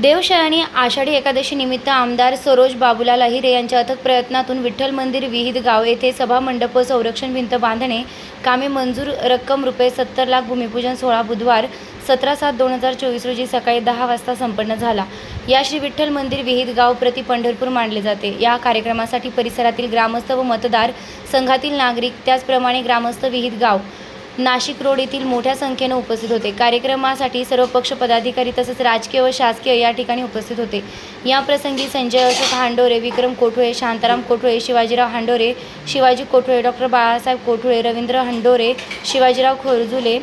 देवशयानी आषाढी एकादशी निमित्त आमदार सरोज बाबुलाल अहिरे यांच्या अथक प्रयत्नातून विठ्ठल मंदिर विहित गाव येथे सभामंडप व संरक्षण भिंत बांधणे कामे मंजूर रक्कम रुपये सत्तर लाख भूमिपूजन सोहळा बुधवार सतरा सात दोन हजार चोवीस रोजी सकाळी दहा वाजता संपन्न झाला. या श्री विठ्ठल मंदिर विहित गाव प्रति पंढरपूर मानले जाते. या कार्यक्रमासाठी परिसरातील ग्रामस्थ व मतदार संघातील नागरिक त्याचप्रमाणे ग्रामस्थ विहित गाव. नाशिक रोड येथील मोठ्या संख्येनं उपस्थित होते. कार्यक्रमासाठी सर्व पक्ष पदाधिकारी तसेच राजकीय व शासकीय या ठिकाणी उपस्थित होते. या प्रसंगी संजय अशोक हांडोरे विक्रम कोठुळे शांताराम कोठुळे शिवाजीराव हांडोरे शिवाजी कोठुळे डॉक्टर बाळासाहेब कोठुळे रवींद्र हंडोरे शिवाजीराव खोरजुले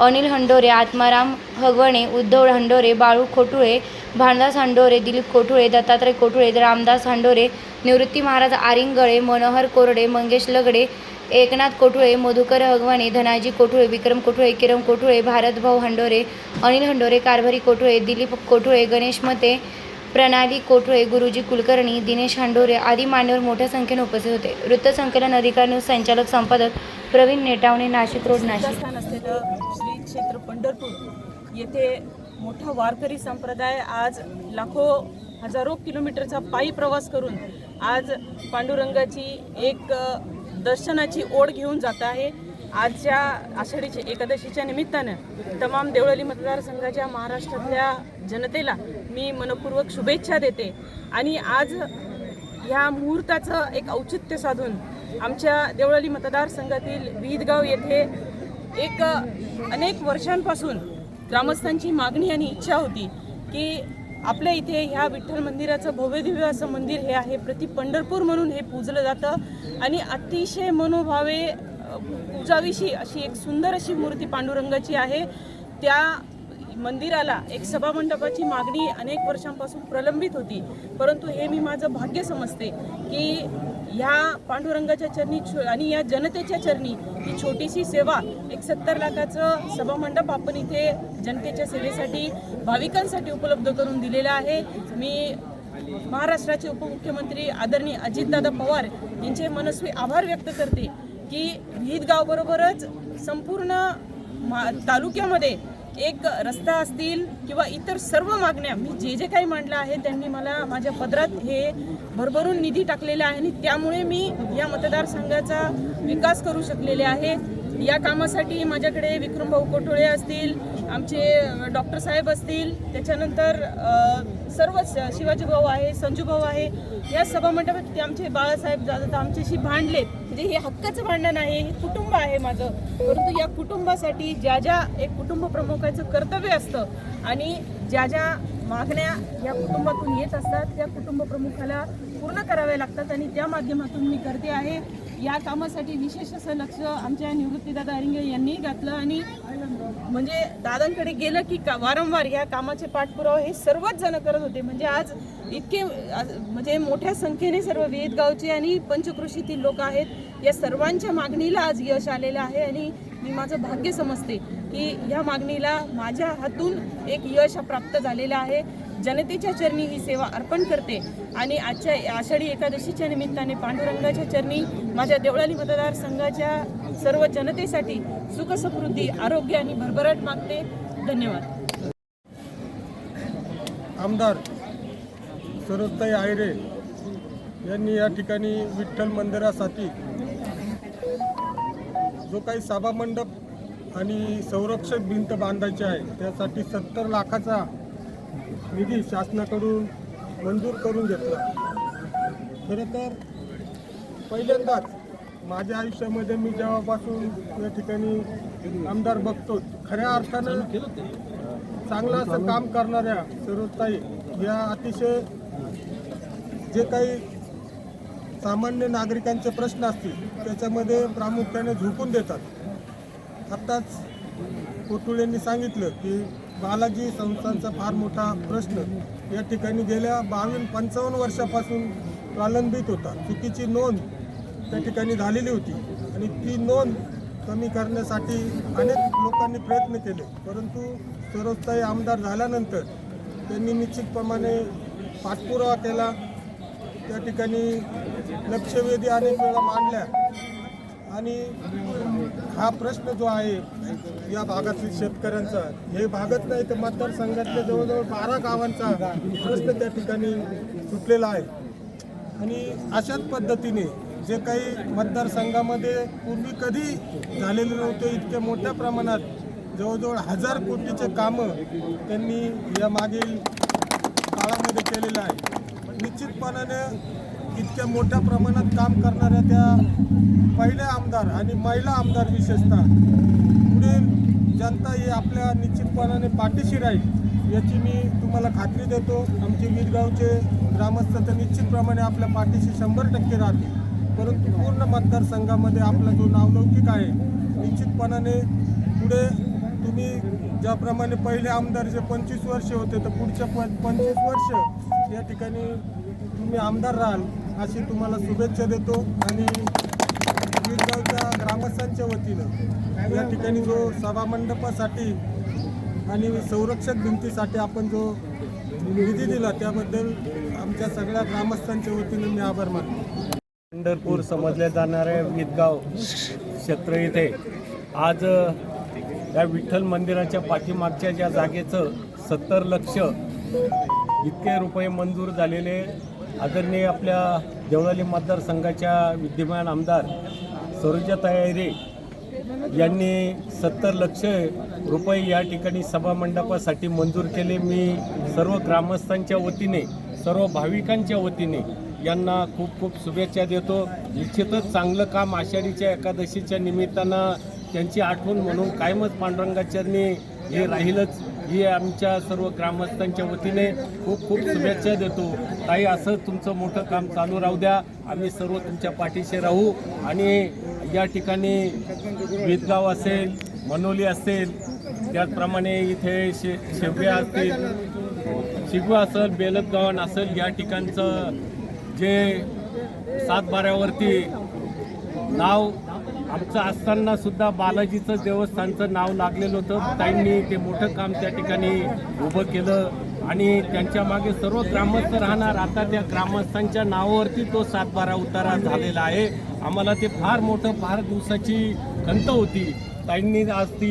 अनिल हंडोरे आत्माराम हगवणे उद्धव हंडोरे बाळू खोटुळे भानदास हंडोरे दिलीप कोठुळे दत्तात्रय कोठुळे रामदास हंडोरे निवृत्ती महाराज आरिंगळे मनोहर कोरडे मंगेश लगडे एकनाथ कोठुळे मधुकर हगवाने धनाजी कोठुळे विक्रम कोठुळे किरम कोठुळे भारतभाऊ हंडोरे अनिल हंडोरे कारभारी कोठुळे दिलीप कोठुळे गणेश मते प्रणाली कोठुळे गुरुजी कुलकर्णी दिनेश हंडोरे आदी मान्यवर मोठ्या संख्येने उपस्थित होते. वृत्तसंकलन अधिकारी न्यूज संचालक संपादक प्रवीण नेटावणे नाशिक रोड नाशिक. स्थान असलेलं श्री क्षेत्र पंढरपूर येथे मोठा वारकरी संप्रदाय आज लाखो हजारो किलोमीटरचा पायी प्रवास करून आज पांडुरंगाची एक दर्शनाची ओढ घेऊन जात आहे. आजच्या आषाढीच्या एकादशीच्या निमित्तानं तमाम देवळली मतदारसंघाच्या महाराष्ट्रातल्या जनतेला मी मनपूर्वक शुभेच्छा देते. आणि आज ह्या मुहूर्ताचं एक औचित्य साधून आमच्या देवळाली मतदारसंघातील विहिदगाव येथे एक अनेक वर्षांपासून ग्रामस्थांची मागणी आणि इच्छा होती की आपल्या इथे ह्या विठ्ठल मंदिराचं भव्यदिव्य असं मंदिर हे आहे. प्रति पंढरपूर म्हणून हे पूजलं जातं. आणि अतिशय मनोभावे पूजाविषयी अशी एक सुंदर अशी मूर्ती पांडुरंगाची आहे. त्या मंदिराला एक सभामंडपाची मागणी अनेक वर्षांपासून प्रलंबित होती. परंतु हे मी माझं भाग्य समजते की ह्या पांडुरंगाच्या चरणी छो- आणि या जनतेच्या चरणी ही छोटीशी सेवा एक सत्तर लाखाचं सभामंडप आपण इथे जनतेच्या सेवेसाठी भाविकांसाठी उपलब्ध करून दिलेलं आहे. मी महाराष्ट्राचे उपमुख्यमंत्री आदरणीय अजितदादा पवार यांचे मनस्वी आभार व्यक्त करते की विहित गावबरोबरच संपूर्ण मा तालुक्यामध्ये एक रस्ता असतील किंवा इतर सर्व मागण्या मी जे जे काही मांडलं आहे त्यांनी मला माझ्या पदरात हे भरभरून निधी टाकलेला आहे आणि त्यामुळे मी या मतदारसंघाचा विकास करू शकलेले आहे. या कामासाठी माझ्याकडे विक्रम भाऊ कोठोळे असतील आमचे डॉक्टर साहेब असतील त्याच्यानंतर सर्व सर्वच शिवाजी भाऊ आहे संजू भाऊ आहे या सभामंडपात ते आमचे बाळासाहेब जाधव आमच्याशी भांडलेत म्हणजे हे हक्काचं भांडण आहे हे कुटुंब आहे माझं. परंतु या कुटुंबासाठी ज्या ज्या एक कुटुंब प्रमुखाचं कर्तव्य असतं आणि ज्या ज्या मागण्या या कुटुंबातून येत असतात त्या कुटुंब प्रमुखाला पूर्ण कराव्या लागतात आणि त्या माध्यमातून मी करते आहे. या कामासाठी विशेष असं लक्ष आमच्या निवृत्तीदादा अरिंगे यांनी घातलं आणि म्हणजे दादांकडे गेलं की का वारंवार या कामाचे पाठपुरावा हे सर्वच जण करत होते. म्हणजे आज इतके म्हणजे मोठ्या संख्येने सर्व वेदगावचे गावचे आणि पंचकृषीतील लोक आहेत. या सर्वांच्या मागणीला आज यश आलेलं आहे आणि मी माझं भाग्य समजते की या मागणीला माझ्या हातून एक यश प्राप्त झालेलं आहे. जनतेच्या चरणी ही सेवा अर्पण करते. आणि आजच्या आषाढी एकादशीच्या निमित्ताने पांडुरंगाच्या चरणी माझ्या देवळाली मतदारसंघाच्या सर्व जनतेसाठी सुखसमृद्धी आरोग्य आणि भरभराट मागते. धन्यवाद. आमदार सरोजताई आयरे यांनी या ठिकाणी विठ्ठल मंदिरासाठी जो काही सभामंडप आणि संरक्षक भिंत बांधायची आहे त्यासाठी सत्तर लाखाचा निधी शासनाकडून मंजूर करून घेतला. खरं तर पहिल्यांदाच माझ्या आयुष्यामध्ये मी जेव्हापासून या ठिकाणी आमदार बघतो खऱ्या अर्थानं चांगलं असं काम करणाऱ्या सरोजताई या अतिशय जे काही सामान्य नागरिकांचे प्रश्न असतील त्याच्यामध्ये प्रामुख्याने झोकून देतात. आत्ताच कोटुळेंनी सांगितलं की बालाजी संस्थांचा फार मोठा प्रश्न या ठिकाणी गेल्या बावीस पंचावन्न वर्षापासून प्रलंबित होता. चुकीची नोंद त्या ठिकाणी झालेली होती आणि ती नोंद कमी करण्यासाठी अनेक लोकांनी प्रयत्न केले. परंतु सरोजताई आमदार झाल्यानंतर त्यांनी निश्चितप्रमाणे पाठपुरावा केला. त्या ठिकाणी लक्षवेधी अनेक वेळा मांडल्या. आणि हा प्रश्न जो आहे या भागातील शेतकऱ्यांचा हे भागच नाही तर मतदारसंघातल्या जवळजवळ बारा गावांचा प्रश्न त्या ठिकाणी सुटलेला आहे. आणि अशाच पद्धतीने जे काही मतदारसंघामध्ये पूर्वी कधी झालेले नव्हते इतक्या मोठ्या प्रमाणात जवळजवळ हजार कोटीचे कामं त्यांनी या मागील काळामध्ये केलेलं आहे. निश्चितपणाने इतक्या मोठ्या प्रमाणात काम करणाऱ्या त्या पहिल्या आमदार आणि महिला आमदार विशेषतः पुढे जनता ही आपल्या निश्चितपणाने पाठीशी राहील याची मी तुम्हाला खात्री देतो. आमचे वीरगावचे ग्रामस्थ तर निश्चितप्रमाणे आपल्या पाठीशी शंभर टक्के राहतील. परंतु पूर्ण मतदारसंघामध्ये आपला जो नावलौकिक आहे निश्चितपणाने पुढे तुम्ही ज्याप्रमाणे पहिले आमदार जे पंचवीस वर्ष होते तर पुढच्या प पंचवीस वर्ष या ठिकाणी तुम्ही आमदार राहाल. अशी तुम्हाला शुभेच्छा देतो आणि गिरगावच्या ग्रामस्थांच्या वतीनं या ठिकाणी जो सभामंडपासाठी आणि संरक्षक भिंतीसाठी आपण जो निधी दिला त्याबद्दल आमच्या सगळ्या ग्रामस्थांच्या वतीनं मी आभार मानतो. पंढरपूर समजल्या जाणाऱ्या विदगाव क्षेत्र इथे. आज या विठ्ठल मंदिराच्या पाठीमागच्या ज्या जागेचं सत्तर लक्ष इतके रुपये मंजूर झालेले आदरणीय आपल्या देवळाली मतदारसंघाच्या विद्यमान आमदार सरोजा तयारी यांनी सत्तर लक्ष रुपये या ठिकाणी सभामंडपासाठी मंजूर केले. मी सर्व ग्रामस्थांच्या वतीने सर्व भाविकांच्या वतीने यांना खूप खूप शुभेच्छा देतो. निश्चितच चांगलं काम आषाढीच्या एकादशीच्या निमित्तानं त्यांची आठवण म्हणून कायमच पांडुरंगाचरणी हे राहीलच. ही आमच्या सर्व ग्रामस्थांच्या वतीने खूप खूप शुभेच्छा देतो. ताई असं तुमचं मोठं काम चालू राहू द्या. आम्ही सर्व तुमच्या पाठीशी राहू. आणि या ठिकाणी वेदगाव असेल मनोली असेल त्याचप्रमाणे इथे शे शेवग्या असतील शिगवा असेल बेलदगावन असेल या ठिकाणचं जे सातबाऱ्यावरती नाव आमचं असताना सुद्धा बालाजीचं देवस्थानचं नाव लागलेलं होतं. त्यांनी ते मोठं काम त्या ठिकाणी उभं केलं आणि त्यांच्या मागे सर्व ग्रामस्थ राहणार. आता त्या ग्रामस्थांच्या नावावरती तो सातबारा उतारा झालेला आहे. आम्हाला ते फार मोठं फार दिवसाची खंत होती. ताईंनी आज ती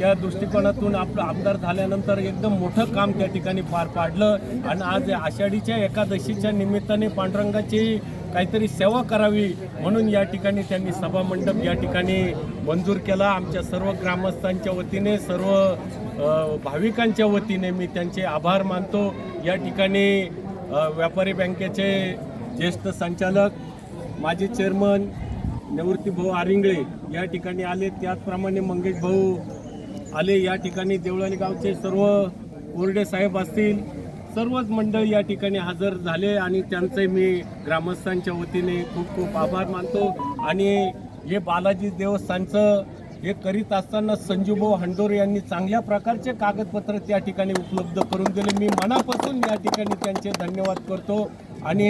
त्या दृष्टिकोनातून आपलं आमदार झाल्यानंतर एकदम मोठं काम त्या ठिकाणी पार पाडलं. आणि आज आषाढीच्या एकादशीच्या निमित्ताने पांडुरंगाची काहीतरी सेवा करावी म्हणून या ठिकाणी त्यांनी सभामंडप या ठिकाणी मंजूर केला. आमच्या सर्व ग्रामस्थांच्या वतीने सर्व भाविकांच्या वतीने मी त्यांचे आभार मानतो. या ठिकाणी व्यापारी बँकेचे ज्येष्ठ संचालक माजी चेअरमन निवृत्तीभाऊ आरिंगळे या ठिकाणी आले. त्याचप्रमाणे मंगेश भाऊ आले. या ठिकाणी देवळाली गावचे सर्व कोरडे साहेब असतील सर्वच मंडळ या ठिकाणी हजर झाले आणि त्यांचे मी ग्रामस्थांच्या वतीने खूप खूप आभार मानतो. आणि हे बालाजी देवस्थानचं हे करीत असताना संजूभाऊ हंडोरे यांनी चांगल्या प्रकारचे कागदपत्र त्या ठिकाणी उपलब्ध करून दिले. मी मनापासून या ठिकाणी त्यांचे धन्यवाद करतो. आणि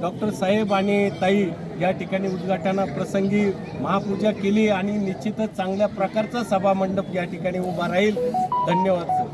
डॉक्टर साहेब आणि ताई या ठिकाणी उद्घाटनाप्रसंगी महापूजा केली आणि निश्चितच चांगल्या प्रकारचा सभामंडप या ठिकाणी उभा राहील. धन्यवाद सर.